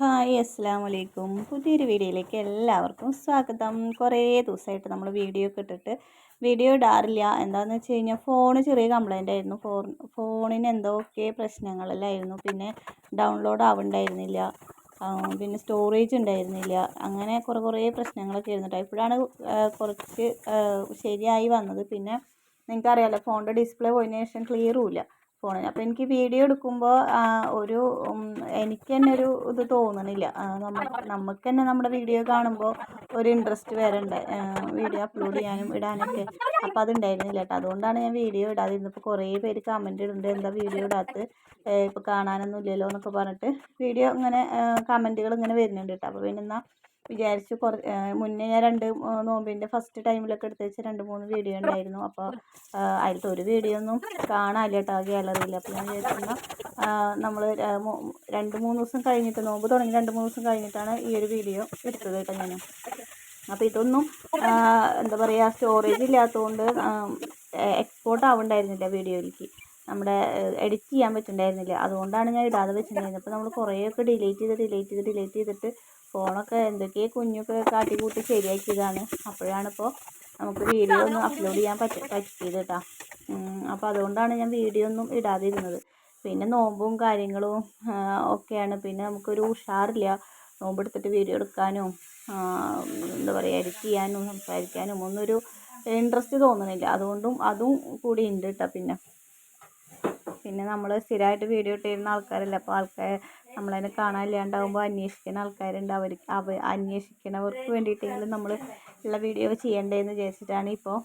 Hi അസ്സാം വലൈക്കും പുതിയൊരു വീഡിയോയിലേക്ക് എല്ലാവർക്കും സ്വാഗതം. കുറേ ദിവസമായിട്ട് നമ്മൾ വീഡിയോ ഒക്കെ ഇട്ടിട്ട് വീഡിയോ ഇടാറില്ല. എന്താണെന്ന് വെച്ച് കഴിഞ്ഞാൽ ഫോണ് ചെറിയ കംപ്ലൈന്റ് ആയിരുന്നു. ഫോൺ ഫോണിന് എന്തൊക്കെ പ്രശ്നങ്ങളെല്ലായിരുന്നു. പിന്നെ ഡൗൺലോഡ് ആവുന്നുണ്ടായിരുന്നില്ല പിന്നെ സ്റ്റോറേജ് ഉണ്ടായിരുന്നില്ല. അങ്ങനെ കുറേ കുറേ പ്രശ്നങ്ങളൊക്കെ ആയിരുന്നു ഇപ്പോഴാണ് കുറച്ച് ശരിയായി വന്നത്. പിന്നെ നിങ്ങൾക്കറിയാമല്ലോ ഫോണിന്റെ ഡിസ്പ്ലേ പോയതിന് ശേഷം ക്ലിയറും ഫോണിന് അപ്പോൾ എനിക്ക് വീഡിയോ എടുക്കുമ്പോൾ ഒരു എനിക്ക് തന്നെ ഒരു ഇത് തോന്നണില്ല. നമുക്ക് തന്നെ നമ്മുടെ വീഡിയോ കാണുമ്പോൾ ഒരു ഇൻട്രസ്റ്റ് വരണ്ടേ. വീഡിയോ അപ്ലോഡ് ചെയ്യാനും ഇടാനൊക്കെ. അപ്പോൾ അതുണ്ടായിരുന്നില്ല കേട്ടോ. അതുകൊണ്ടാണ് ഞാൻ വീഡിയോ ഇടാതിരുന്നത്. ഇപ്പോൾ കുറേ പേര് കമന്റ് ഇടുന്നുണ്ട്. എന്താ വീഡിയോ ഇടാത്ത? ഇപ്പോൾ കാണാനൊന്നും ഇല്ലല്ലോ എന്നൊക്കെ പറഞ്ഞിട്ട് വീഡിയോ ഇങ്ങനെ കമന്റുകൾ ഇങ്ങനെ വരുന്നുണ്ട് കേട്ടോ. അപ്പോൾ പിന്നെ എന്നാൽ വിചാരിച്ചു കുറ മുന്നേ ഞാൻ രണ്ട് നോമ്പിന്റെ ഫസ്റ്റ് ടൈമിലൊക്കെ എടുത്ത് വെച്ച രണ്ട് മൂന്ന് വീഡിയോ ഉണ്ടായിരുന്നു. അപ്പോൾ അതിലത്തെ ഒരു വീഡിയോ ഒന്നും കാണാനില്ല കേട്ടോ ഗ്യാലറിയിൽ അപ്പോൾ ഞാൻ വിചാരിച്ചെന്നാൽ നമ്മൾ രണ്ട് മൂന്ന് ദിവസം കഴിഞ്ഞിട്ട് നോമ്പ് തുടങ്ങി രണ്ട് മൂന്ന് ദിവസം കഴിഞ്ഞിട്ടാണ് ഈ ഒരു വീഡിയോ എടുത്തത് കേട്ടോ ഞാൻ അപ്പോൾ ഇതൊന്നും എന്താ പറയുക സ്റ്റോറേജ് ഇല്ലാത്തതുകൊണ്ട് എക്സ്പോർട്ട് ആവുന്നുണ്ടായിരുന്നില്ല വീഡിയോയിലേക്ക് നമ്മുടെ എഡിറ്റ് ചെയ്യാൻ പറ്റുന്നുണ്ടായിരുന്നില്ല. അതുകൊണ്ടാണ് ഞാൻ ഇടാതെ വെച്ചിട്ടുണ്ടായിരുന്നത്. അപ്പോൾ നമ്മൾ കുറേയൊക്കെ ഡിലീറ്റ് ചെയ്ത് ഡിലീറ്റ് ചെയ്ത് ഡിലീറ്റ് ചെയ്തിട്ട് ഫോണൊക്കെ എന്തൊക്കെയോ കുഞ്ഞൊക്കെ കാട്ടി കൂട്ടി ശരിയാക്കിയതാണ്. അപ്പോഴാണ് അപ്പോഴാണിപ്പോൾ നമുക്ക് വീഡിയോ ഒന്നും അപ്ലോഡ് ചെയ്യാൻ പറ്റ പറ്റിയത് കേട്ടോ അപ്പോൾ അതുകൊണ്ടാണ് ഞാൻ വീഡിയോ ഒന്നും ഇടാതെ ഇരുന്നത് പിന്നെ നോമ്പും കാര്യങ്ങളും ഒക്കെയാണ്. പിന്നെ നമുക്കൊരു ഉഷാറില്ല. നോമ്പെടുത്തിട്ട് വീഡിയോ എടുക്കാനും എന്താ പറയുക എഡിറ്റ് ചെയ്യാനും സംസാരിക്കാനും ഒന്നൊരു ഇൻട്രസ്റ്റ് തോന്നണില്ല. അതുകൊണ്ടും അതും കൂടി ഉണ്ട് കേട്ടോ പിന്നെ. പിന്നെ നമ്മൾ സ്ഥിരമായിട്ട് വീഡിയോ ഇട്ടിരുന്ന ആൾക്കാരല്ലേ? അപ്പോൾ ആൾക്കാർ നമ്മളതിനെ കാണാനില്ലാണ്ടാവുമ്പോൾ അന്വേഷിക്കുന്ന ആൾക്കാരുണ്ട്. അവർ അവ അന്വേഷിക്കുന്നവർക്ക് വേണ്ടിയിട്ടെങ്കിലും നമ്മൾ ഉള്ള വീഡിയോ ചെയ്യണ്ടേന്ന് വിചാരിച്ചിട്ടാണ് ഇപ്പോൾ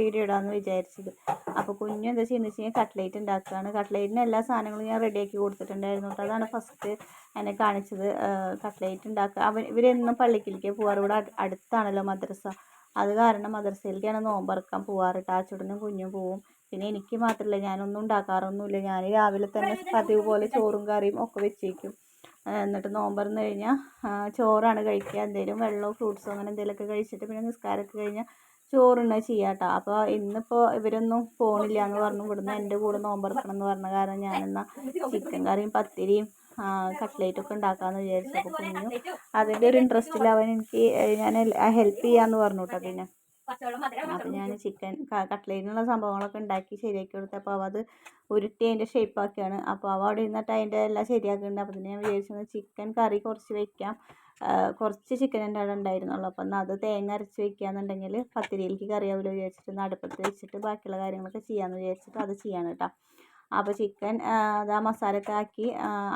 വീഡിയോ ഇടാമെന്ന് വിചാരിച്ചത്. അപ്പോൾ കുഞ്ഞു എന്താ ചെയ്യുന്നത് വെച്ച് കഴിഞ്ഞാൽ കട്ട്ലേറ്റ് ഉണ്ടാക്കുകയാണ് കട്ട്ലേറ്റിന് എല്ലാ സാധനങ്ങളും ഞാൻ റെഡിയാക്കി കൊടുത്തിട്ടുണ്ടായിരുന്നു കേട്ടോ. അതാണ് ഫസ്റ്റ് എന്നെ കാണിച്ചത്. കട്ട്ലേറ്റ് ഉണ്ടാക്കുക അവർ ഇവരെന്നും പള്ളിക്കിലേക്ക് പോകാറ് ഇവിടെ അടുത്താണല്ലോ മദ്രസ. അത് കാരണം മദ്രസയിലേക്കാണ് നോമ്പറക്കാൻ പോവാറ് ചുടനും കുഞ്ഞും പോവും. പിന്നെ എനിക്ക് മാത്രമല്ല ഞാനൊന്നും ഉണ്ടാക്കാറൊന്നുമില്ല. ഞാൻ രാവിലെ തന്നെ പതിവ് പോലെ ചോറും കറിയും ഒക്കെ വെച്ചേക്കും. എന്നിട്ട് നോമ്പറന്ന് കഴിഞ്ഞാൽ ചോറാണ് കഴിക്കുക. എന്തെങ്കിലും വെള്ളമോ ഫ്രൂട്ട്സോ അങ്ങനെ എന്തെങ്കിലുമൊക്കെ കഴിച്ചിട്ട് പിന്നെ നിസ്കാരമൊക്കെ കഴിഞ്ഞാൽ ചോറുണ്ണ ചെയ്യാം കേട്ടോ. അപ്പോൾ ഇന്നിപ്പോൾ ഇവരൊന്നും പോണില്ല എന്ന് പറഞ്ഞു. ഇവിടുന്ന് എന്റെ കൂടെ നോമ്പറക്കണം എന്ന് പറഞ്ഞ കാരണം ഞാനെന്നാൽ ചിക്കൻ കറിയും പത്തിരിയും കട്ട്ലേറ്റൊക്കെ ഉണ്ടാക്കാമെന്ന് വിചാരിച്ചു. അപ്പോൾ കുഞ്ഞു അതിന്റെ ഒരു ഇൻട്രസ്റ്റിൽ അവൻ എനിക്ക് ഞാൻ ഹെൽപ്പ് ചെയ്യാമെന്ന് പറഞ്ഞു കേട്ടോ പിന്നെ. അപ്പോൾ ഞാൻ ചിക്കൻ കട്ട്ലേറ്റിനുള്ള സംഭവങ്ങളൊക്കെ ഉണ്ടാക്കി ശരിയാക്കി കൊടുത്തപ്പോൾ അവ അത് ഉരുട്ടി അതിന്റെ ഷേപ്പാക്കിയാണ് അപ്പോൾ അവ അവിടെ ഇരുന്നിട്ട് അതിന്റെ എല്ലാം ശരിയാക്കുന്നുണ്ട്. അപ്പോൾ ഞാൻ വിചാരിച്ചത് ചിക്കൻ കറി കുറച്ച് വയ്ക്കാം കുറച്ച് ചിക്കൻ എന്റെ അവിടെ ഉണ്ടായിരുന്നുള്ളൂ. അപ്പോൾ എന്നാൽ അത് തേങ്ങ അരച്ച് വെക്കുകയാണെന്നുണ്ടെങ്കിൽ പത്തിരിയിലേക്ക് കറിയാവില്ല വിചാരിച്ചിട്ട്. ഒന്ന് അടുപ്പത്ത് വെച്ചിട്ട് ബാക്കിയുള്ള കാര്യങ്ങളൊക്കെ ചെയ്യാമെന്ന് വിചാരിച്ചിട്ട് അത് ചെയ്യാണ് കേട്ടോ അപ്പോൾ ചിക്കൻ അത് ആ മസാലയൊക്കെ ആക്കി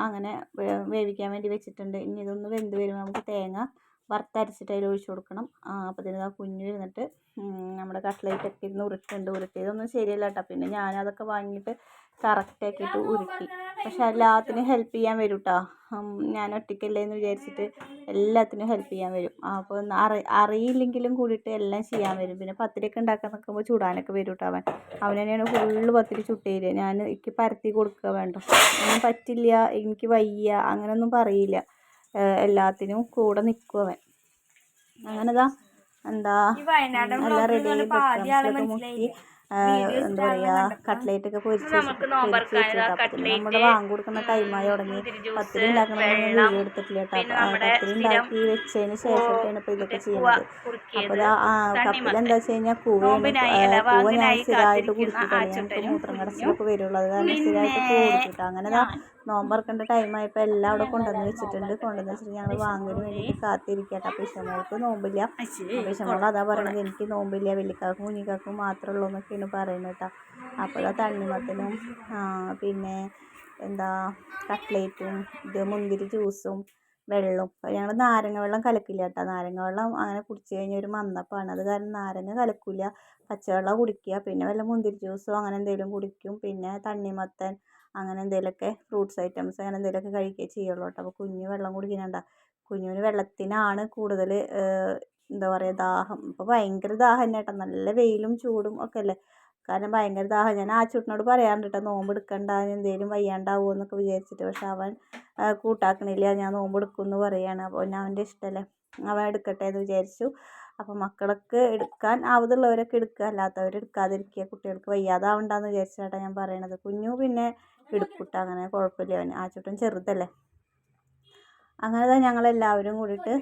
അങ്ങനെ വേവിക്കാൻ വേണ്ടി വെച്ചിട്ടുണ്ട്. ഇനി ഇതൊന്ന് വെന്ത് വരുമ്പോൾ നമുക്ക് തേങ്ങ വറുത്തരച്ചിട്ട് അതിൽ ഒഴിച്ച് കൊടുക്കണം. അപ്പോഴത്തേനും ആ കുഞ്ഞ് ഇരുന്നിട്ട് നമ്മുടെ കട്ട്ലേറ്റൊക്കെ ഇരുന്ന് ഉരുട്ടുണ്ട് ഉരുട്ടിയതൊന്നും ശരിയല്ല കേട്ടോ പിന്നെ ഞാനതൊക്കെ വാങ്ങിയിട്ട് കറക്റ്റാക്കിയിട്ട് ഉരുട്ടി. പക്ഷെ എല്ലാത്തിനും ഹെൽപ്പ് ചെയ്യാൻ വരും കേട്ടോ ഞാൻ ഒറ്റയ്ക്കല്ലേ എന്ന് വിചാരിച്ചിട്ട് എല്ലാത്തിനും ഹെൽപ്പ് ചെയ്യാൻ വരും. അപ്പോൾ അറി അറിയില്ലെങ്കിലും കൂടിയിട്ട് എല്ലാം ചെയ്യാൻ വരും. പിന്നെ പത്തിരിയൊക്കെ ഉണ്ടാക്കാൻ നിൽക്കുമ്പോൾ ചുടാനൊക്കെ വരും കേട്ടോ അവൻ. അവൻ തന്നെയാണ് ഫുള്ള് പത്തിരി ചുട്ട് തരിക. ഞാൻ എനിക്ക് പരത്തി കൊടുക്കുക വേണ്ട. ഒന്നും പറ്റില്ല എനിക്ക് വയ്യ അങ്ങനെയൊന്നും പറയില്ല. എല്ലാത്തിനും കൂടെ നിൽക്കും അവൻ. അങ്ങനെതാ എന്താ നല്ല റെഡി മുക്കി എന്താ പറയുക കട്ട്ലേറ്റ് ഒക്കെ പൊരിച്ച് നമ്മുടെ വാങ്ങി കൊടുക്കുന്ന ടൈമായി തുടങ്ങി. പത്തിരി ഉണ്ടാക്കണമെന്ന് വീഡിയോ എടുത്തിട്ടില്ല കേട്ടോ. പത്തിരി ഉണ്ടാക്കി വെച്ചതിന് ശേഷമൊക്കെയാണ് ഇപ്പോൾ ഇതൊക്കെ ചെയ്യുന്നത്. അപ്പോൾ കപ്പിൽ എന്താ വെച്ച് കഴിഞ്ഞാൽ കൂവയാണ്. കൂവ ഞാൻ സ്ഥിരമായിട്ട് കുടിച്ചിട്ടാണ് ഞങ്ങൾക്ക് മൂത്രം കടച്ചിലൊക്കെ വരുള്ളൂ. അത് കാരണം സ്ഥിരമായിട്ട് കൂവ കുടിച്ചിട്ട്. അങ്ങനെ നോമ്പറക്കേണ്ട ടൈമായപ്പോൾ എല്ലാം അവിടെ കൊണ്ടുവന്ന് വെച്ചിട്ടുണ്ട്. കൊണ്ടുവന്ന് വെച്ചിട്ട് ഞങ്ങൾ വാങ്ങാൻ വേണ്ടിയിട്ട് കാത്തിരിക്കട്ടെ. അപ്പോൾ ഇഷ്ടമോൾക്ക് നോമ്പില്ല. അപ്പോൾ ഇഷ്ടമോൾ അതാ പറയണത് എനിക്ക് നോമ്പില്ല. വെള്ളിക്കാക്കും കുഞ്ഞിക്കാക്കും മാത്രമേ ഉള്ളൂ എന്നൊക്കെയാണ് പറയുന്നത് കേട്ടോ. അപ്പോൾ തണ്ണിമത്തനും പിന്നെ എന്താ കട്ട്ലേറ്റും ഇത് മുന്തിരി ജ്യൂസും വെള്ളവും. ഞങ്ങൾ നാരങ്ങ വെള്ളം കലക്കില്ല കേട്ടോ. നാരങ്ങ വെള്ളം അങ്ങനെ കുടിച്ച് കഴിഞ്ഞാൽ ഒരു മന്നപ്പാണ്. അത് കാരണം നാരങ്ങ കലക്കില്ല പച്ചവെള്ളം കുടിക്കുക. പിന്നെ വല്ല മുന്തിരി ജ്യൂസോ അങ്ങനെ എന്തെങ്കിലും കുടിക്കും. പിന്നെ തണ്ണിമത്തൻ അങ്ങനെ എന്തെങ്കിലുമൊക്കെ ഫ്രൂട്ട്സ് ഐറ്റംസ് അങ്ങനെ എന്തെങ്കിലുമൊക്കെ കഴിക്കുകയേ ചെയ്യുള്ളൂ കേട്ടോ. അപ്പോൾ കുഞ്ഞ് വെള്ളം കുടിക്കുന്നുണ്ട. കുഞ്ഞിന് വെള്ളത്തിനാണ് കൂടുതൽ എന്താ പറയുക ദാഹം. ഇപ്പോൾ ഭയങ്കര ദാഹം തന്നെ കേട്ടോ. നല്ല വെയിലും ചൂടും ഒക്കെ അല്ലേ? കാരണം ഭയങ്കര ദാഹം. ഞാൻ ആ ചുട്ടിനോട് പറയാറുണ്ട് കേട്ടോ നോമ്പ് എടുക്കണ്ട എന്തെങ്കിലും വയ്യാണ്ടാവുമോ എന്നൊക്കെ വിചാരിച്ചിട്ട്. പക്ഷെ അവൻ കൂട്ടാക്കണില്ല. ഞാൻ നോമ്പ് എടുക്കും എന്ന് പറയുകയാണ് അപ്പോൾ ഞാൻ അവന്റെ ഇഷ്ടമല്ലേ അവൻ എടുക്കട്ടെ എന്ന് വിചാരിച്ചു. അപ്പോൾ മക്കളൊക്കെ എടുക്കാൻ ആവതുള്ളവരൊക്കെ എടുക്കുക. അല്ലാത്തവർ എടുക്കാതിരിക്കുക. കുട്ടികൾക്ക് വയ്യാതാവണ്ടെന്ന് വിചാരിച്ചിട്ടാണ് ഞാൻ പറയണത്. കുഞ്ഞു പിന്നെ എടുക്കൂട്ട. അങ്ങനെ കുഴപ്പമില്ല. അവന് ആ ചുട്ടൻ ചെറുതല്ലേ? അങ്ങനെ തന്നെ ഞങ്ങളെല്ലാവരും കൂടിയിട്ട്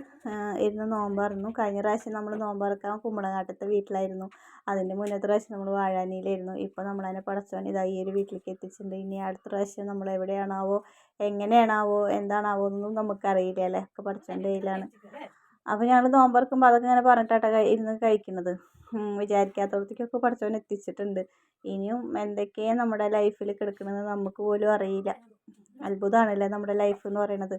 ഇരുന്ന് നോമ്പായിരുന്നു കഴിഞ്ഞ പ്രാവശ്യം നമ്മൾ നോമ്പറക്കാൻ കുമ്പളങ്ങാട്ടത്തെ വീട്ടിലായിരുന്നു. അതിന്റെ മുന്നത്തെ പ്രാവശ്യം നമ്മൾ വാഴാനിയിലായിരുന്നു ഇപ്പോൾ നമ്മളതിനെ പടച്ചോൻ ഇതാ ഈ ഒരു വീട്ടിലേക്ക് എത്തിച്ചിട്ടുണ്ട്. ഇനി അടുത്ത പ്രാവശ്യം നമ്മൾ എവിടെയാണാവോ എങ്ങനെയാണാവോ എന്താണാവോ ഒന്നും നമുക്കറിയില്ല അല്ലേ? ഒക്കെ പടച്ചോന്റെ കയ്യിലാണ് അപ്പോൾ ഞങ്ങൾ നോമ്പറക്കുമ്പോൾ അതൊക്കെ ഇങ്ങനെ പറഞ്ഞിട്ടാട്ടോ ഇരുന്ന് കഴിക്കുന്നത് വിചാരിക്കാത്തടത്തേക്കൊക്കെ പടച്ചോൻ എത്തിച്ചിട്ടുണ്ട്. ഇനിയും എന്തൊക്കെയാണ് നമ്മുടെ ലൈഫിൽ കിടക്കുന്നത് നമുക്ക് പോലും അറിയില്ല. അത്ഭുതമാണല്ലേ നമ്മുടെ ലൈഫ് എന്ന് പറയണത്.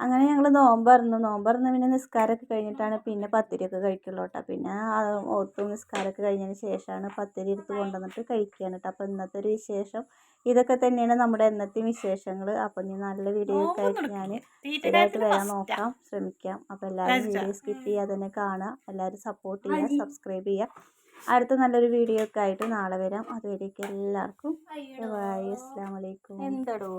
അങ്ങനെ ഞങ്ങൾ നോമ്പായിരുന്നു നോമ്പറന്ന് പിന്നെ നിസ്കാരമൊക്കെ കഴിഞ്ഞിട്ടാണ് പിന്നെ പത്തിരിയൊക്കെ കഴിക്കുള്ളൂ കേട്ടോ. പിന്നെ ഓത്തും നിസ്കാരമൊക്കെ കഴിഞ്ഞതിന് ശേഷമാണ് പത്തിരി എടുത്ത് കൊണ്ടുവന്നിട്ട് കഴിക്കുകയാണ് കേട്ടോ. അപ്പോൾ ഇന്നത്തെ ഒരു വിശേഷം ഇതൊക്കെ തന്നെയാണ് നമ്മുടെ ഇന്നത്തെ വിശേഷങ്ങൾ അപ്പോൾ ഇനി നല്ല വീഡിയോ ഒക്കെ ആയിട്ട് ഞാൻ സ്ഥിരമായിട്ട് വരാൻ നോക്കാം. ശ്രമിക്കാം. അപ്പോൾ എല്ലാവരും വീഡിയോ സ്കിപ്പ് ചെയ്യാതെ തന്നെ കാണുക. എല്ലാവരും സപ്പോർട്ട് ചെയ്യുക സബ്സ്ക്രൈബ് ചെയ്യുക. അടുത്ത നല്ലൊരു വീഡിയോ ഒക്കെ ആയിട്ട് നാളെ വരാം. അതുവരേക്കും എല്ലാവർക്കും. അസ്സാം വലൈക്കും എന്തടോ?